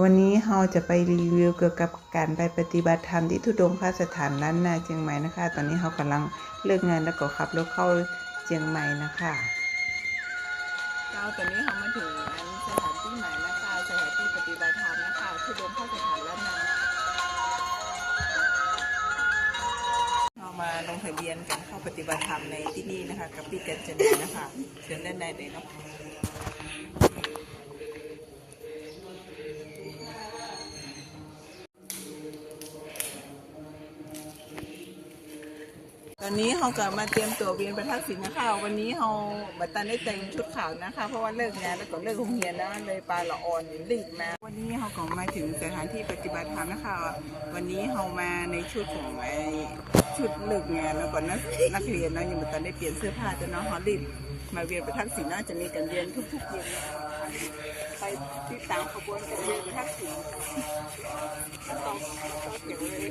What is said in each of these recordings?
วันนี้เราจะไปรีวิวเกี่ยวกับการไปปฏิบัติธรรมที่ทุดงคาสถานล้านนาเชียงใหม่นะคะ ตอนนี้เรากำลังเลิกงานแล้วก็ขับรถเข้าเชียงใหม่นะคะเจ้าตอนนี้เรามาถึงสถานที่ใหม่นะคะสถานที่ปฏิบัติธรรมนะคะทุดงคาสถานล้านนาเรามาลงทะเบียนกันเข้าปฏิบัติธรรมในที่นี่นะคะ กับพี่กัญจนานะคะเชิญด้านในเลยเนาะ ตอนนี้เรากลับมาเตรียมตัวเวียนประทักษิณนะคะวันนี้เราบัตตันได้แต่งชุดขาวนะคะ เพราะว่าเลิกงานแล้วก็เลิกโรงเรียนนะเลยปลาละอ่อนรีบมา วันนี้เราก็มาถึงสถานที่ปฏิบัติธรรมนะคะ วันนี้เรามาในชุดของไอชุดเลิกงานแล้วก็นักนักเรียนเนาะยังบัตตันได้เปลี่ยนเสื้อผ้าจะเนาะเรารีบมาเวียนประทักษิณน่าจะมีการเรียนทุกๆเย็นนไปที่ตามขบวนการเวียนประทักษิณต้องต้องเก็บเลย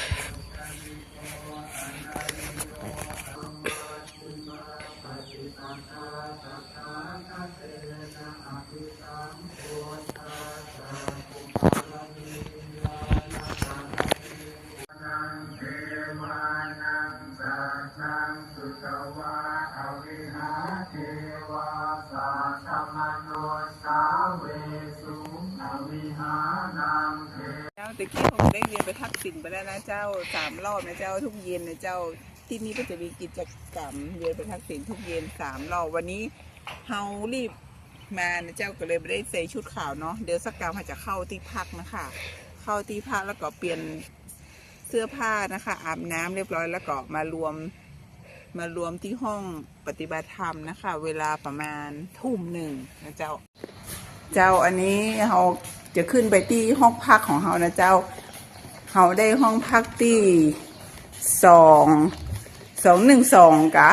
ตะกี้ผมได้เรียนไปทักษิณไปแล้วนะเจ้าสามรอบนะเจ้าทุกเย็นนะเจ้าที่นี่ก็จะมีกิจกรรมเรียนไปทักษิณทุกเย็นสามรอบวันนี้เฮารีบมานะเจ้าก็เลยไม่ได้ใส่ชุดขาวเนาะเดี๋ยวสักกรรมอาจจะเข้าที่พักนะคะ เข้าที่พักแล้วก็เปลี่ยนเสื้อผ้านะคะอาบน้ำเรียบร้อยแล้วก็มารวมมารวมที่ห้องปฏิบัติธรรมนะคะ เวลาประมาณทุ่มหนึ่งนะเจ้า เจ้าอันนี้เรา จะขึ้นไปที่ห้องพักของเรานะเจ้าเราได้ห้องพักที่สองสองหนึ่งสองกะ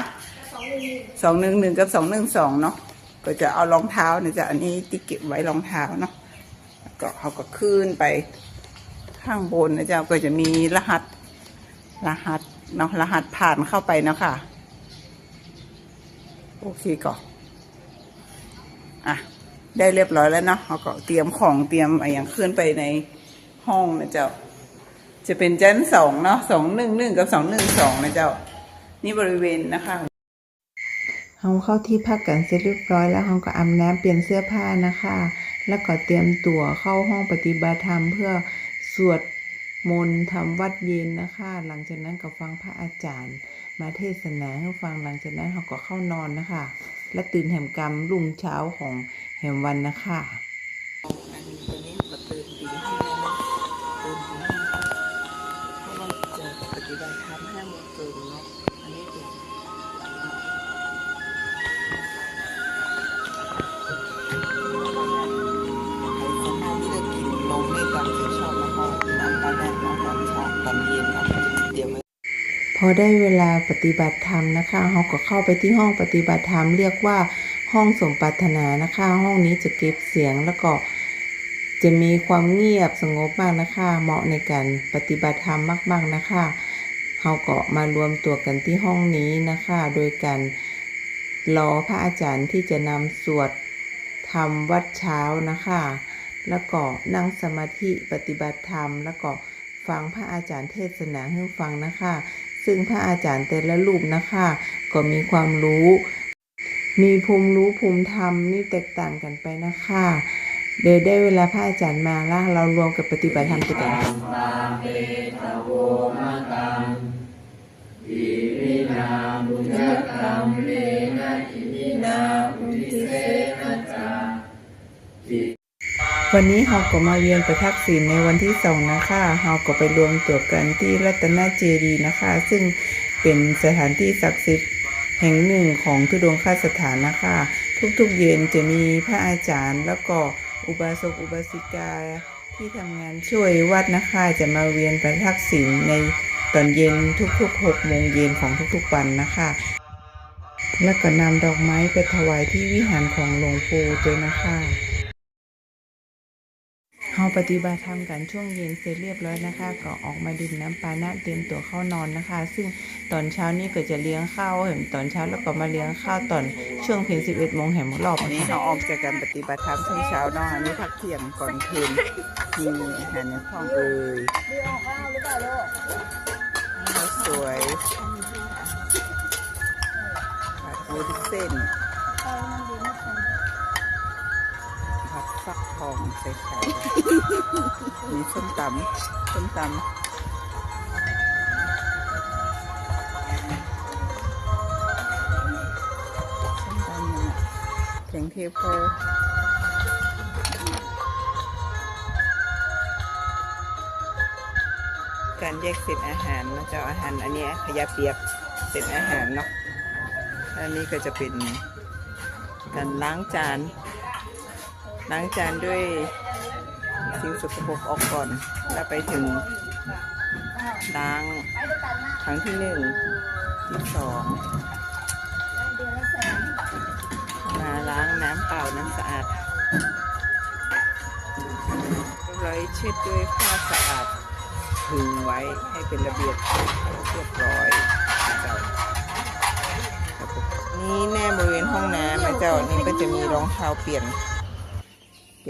สองหนึ่งหนึ่งกับสองหนึ่งสองเนาะก็จะเอารองเท้าเนี่ยจะอันนี้ที่เก็บไว้รองเท้าเนาะก็เขาก็ขึ้นไปข้างบนนะเจ้าก็จะมีรหัสรหัสเนาะรหัสผ่านเข้าไปเนาะค่ะ โอเคก่อนอะ ได้เรียบร้อยแล้วเนาะเขาก็เตรียมของเตรียมอะไรอย่างขึ้นไปในห้องนะเจ้า จะเป็นชั้นสองเนาะสองหนึ่งหนึ่งกับสองหนึ่งสองนะเจ้า นี่บริเวณนะคะเราเข้าที่พักกันเสร็จเรียบร้อยแล้วเราก็อาบน้ำเปลี่ยนเสื้อผ้านะคะ แล้วก็เตรียมตัวเข้าห้องปฏิบัติธรรมเพื่อสวดมนต์ทำวัดเย็นนะคะ หลังจากนั้นก็ฟังพระอาจารย์ มาเทศนาให้ฟังหลังจากนั้นเราก็เข้านอนนะคะ และตื่นแห่มกรรมรุ่งเช้าของแห่มวันนะคะอันนี้ตัวนี้มาตื่นตีห้นะตื่นตีเพราะว่าจะปฏิบัติธรรมห้าโมงเกินเนาะอันนี้ตื่น พอได้เวลาปฏิบัติธรรมนะคะเราก็เข้าไปที่ห้องปฏิบัติธรรมเรียกว่าห้องสมปรารถนานะคะ ห้องนี้จะเก็บเสียงแล้วก็จะมีความเงียบสงบมากนะคะ เหมาะในการปฏิบัติธรรมมาก ๆนะคะเราก็มารวมตัวกันที่ห้องนี้นะคะ โดยการรอพระอาจารย์ที่จะนำสวดทำวัดเช้านะคะ แล้วก็นั่งสมาธิปฏิบัติธรรม แล้วก็ฟังพระอาจารย์เทศนาให้ฟังนะคะ ซึ่งพระอาจารย์แต่ละรูปนะคะ ก็มีความรู้ มีภูมิรู้ภูมิธรรมนี่แตกต่างกันไปนะคะ เดี๋ยวได้เวลาพระอาจารย์มาแล้วเรารวมกับปฏิบัติธรรมกัน วันนี้เราก็มาเวียนประทักษิณในวันที่สองนะคะเราก็ไปรวมตัวกันที่รัตนเจดีนะคะ ซึ่งเป็นสถานที่ศักดิ์สิทธิ์แห่งหนึ่งของทุดงคสถานนะคะ ทุกๆเย็นจะมีพระอาจารย์แล้วก็อุบาสกอุบาสิกาที่ทำงานช่วยวัดนะคะจะมาเวียนประทักษิณในตอนเย็นทุกๆหกโมงเย็นของทุกๆวันนะคะ แล้วก็นำดอกไม้ไปถวายที่วิหารของหลวงปู่ด้วยนะคะ เเฮาปฏิบัติธรรมกันช่วงเย็นเสร็จเรียบร้อยนะคะ ก็ออกมาดื่มน้ำปานะเตรียมตัวเข้านอนนะคะ ซึ่งตอนเช้านี่ก็จะเลี้ยงข้าวเห็นตอนเช้าแล้วก็มาเลี้ยงข้าวตอนช่วงเพียง11โมงแห่งรอบวันนี้นะคะเราออกจากการปฏิบัติธรรมช่วงเช้าเนาะอันนี้พักเที่ยงก่อนเพลนมีอาหารในห้องเอ่ยข้าวสวยผัดวุ้นเส้น ทองใส่ไข่มีส้มตำส้มตำส้มตำนี่ยแข็งเทโพการแยกเศษอาหารนะเจ้าอาหารอันนี้ขยะเปียกเศษอาหารเนาะ อันนี้ก็จะเป็นการล้างจาน ล้างจานด้วยสิ่งสกปรกออกก่อน แล้วไปถึงล้างครั้งที่หนึ่งที่สองมาล้างน้ำเปล่าน้ำสะอาดร้อยเช็ดด้วยผ้าสะอาดพึงไว้ให้เป็นระเบียบเรียบร้อยเจ้านี่แน่บริเวณห้องน้ำนะเจ้านี่ก็จะมีรองเท้าเปลี่ยน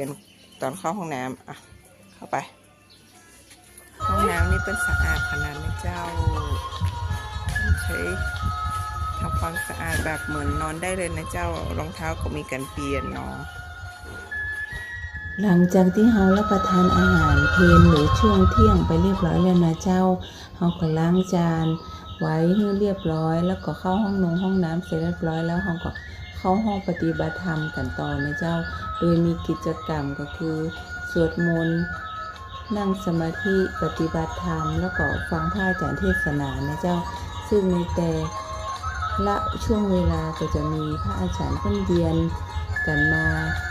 ยนตอนเข้าห้องน้ำอะ เข้าไป ห้องน้ำนี่เป็นสะอาดขนาดนะเจ้าใช้ทำความสะอาดแบบเหมือนนอนได้เลยนะเจ้ารองเท้าก็มีการเปลี่ยนเนาะหลังจากที่เฮารับประทานอาหารเพลนหรือช่วงเที่ยงไปเรียบร้อยแล้วนะเจ้าเฮาก็ล้างจานไว้ให้เรียบร้อย แล้วก็เข้าห้องนงห้องน้ำเสร็จเรียบร้อยแล้วเฮาก็ เข้าห้องปฏิบัติธรรมกันต่อนะเจ้า โดยมีกิจกรรมก็คือ สวดมนต์นั่งสมาธิปฏิบัติธรรม แล้วก็ฟังพระอาจารย์เทศนานะเจ้า ซึ่งในแต่ละช่วงเวลาก็จะมีพระอาจารย์เพิ่นเรียนกันมา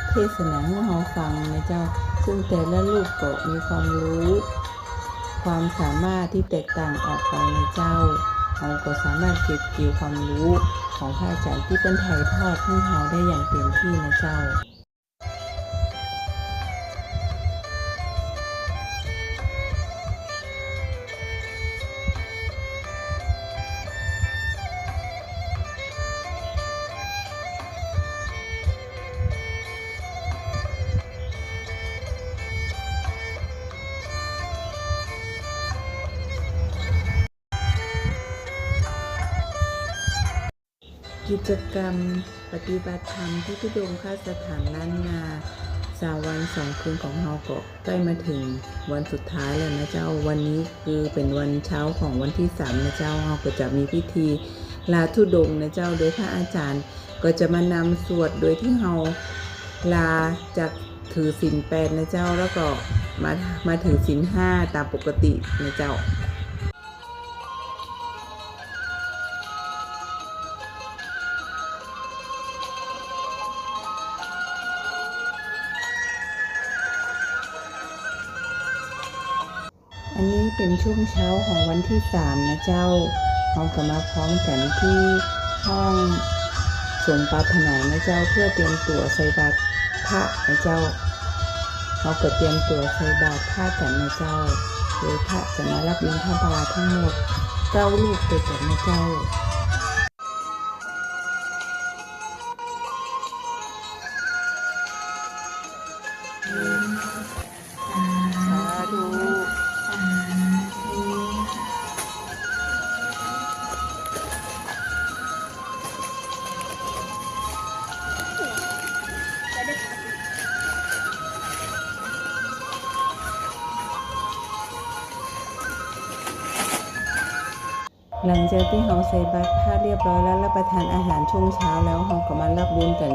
เทศนาให้เราฟังนะเจ้า ซึ่งแต่ละลูกก็มีความรู้ ความสามารถที่แตกต่างออกไปนะเจ้าเราก็สามารถเก็บเกี่ยวความรู้ ของพระอาจารย์ที่เป็นถ่ายทอดให้เราได้อย่างเต็มที่นะเจ้า กิจกรรมปฏิบัติธรรมที่ทุดงค่าสถานล้านนาสามวันสองคืนของเฮาก็ใกล้มาถึงวันสุดท้ายแล้วนะเจ้าวันนี้คือเป็นวันเช้าของวันที่สามนะเจ้าเฮาก็จะมีพิธีลาทุดงนะเจ้าโดยพระอาจารย์ ก็จะมานำสวดโดยที่เฮาลาจากถือศีลแปดนะเจ้าแล้วก็มามาถือศีลห้าตามปกตินะเจ้า อันนี้เป็นช่วงเช้าของวันที่สามนะเจ้าเราก็มาพร้อมกันที่ห้องสวนปรารถนานะเจ้าเพื่อเตรียมตัวใส่บาตรพระนะเจ้าเราก็เตรียมตัวใส่บาตรพระกันนะเจ้าโดยพระจะมารับบิณฑบาตทั้งหมดเก้าลูกด้วยกันนะเจ้า หลังจากที่เราใส่บาตรผ้าเรียบร้อยแล้วรับประทานอาหารช่วงเช้าแล้วเราก็มารับบุญกัน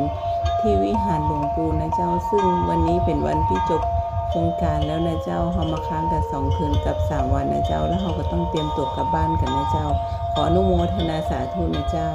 ที่วิหารหลวงปู่นะเจ้า ซึ่งวันนี้เป็นวันที่จบโครงการแล้วนะเจ้าเรามาค้างกันสองคืนกับสามวันนะเจ้า แล้วเราก็ต้องเตรียมตัวกลับบ้านกันนะเจ้า ขออนุโมทนาสาธุนะเจ้า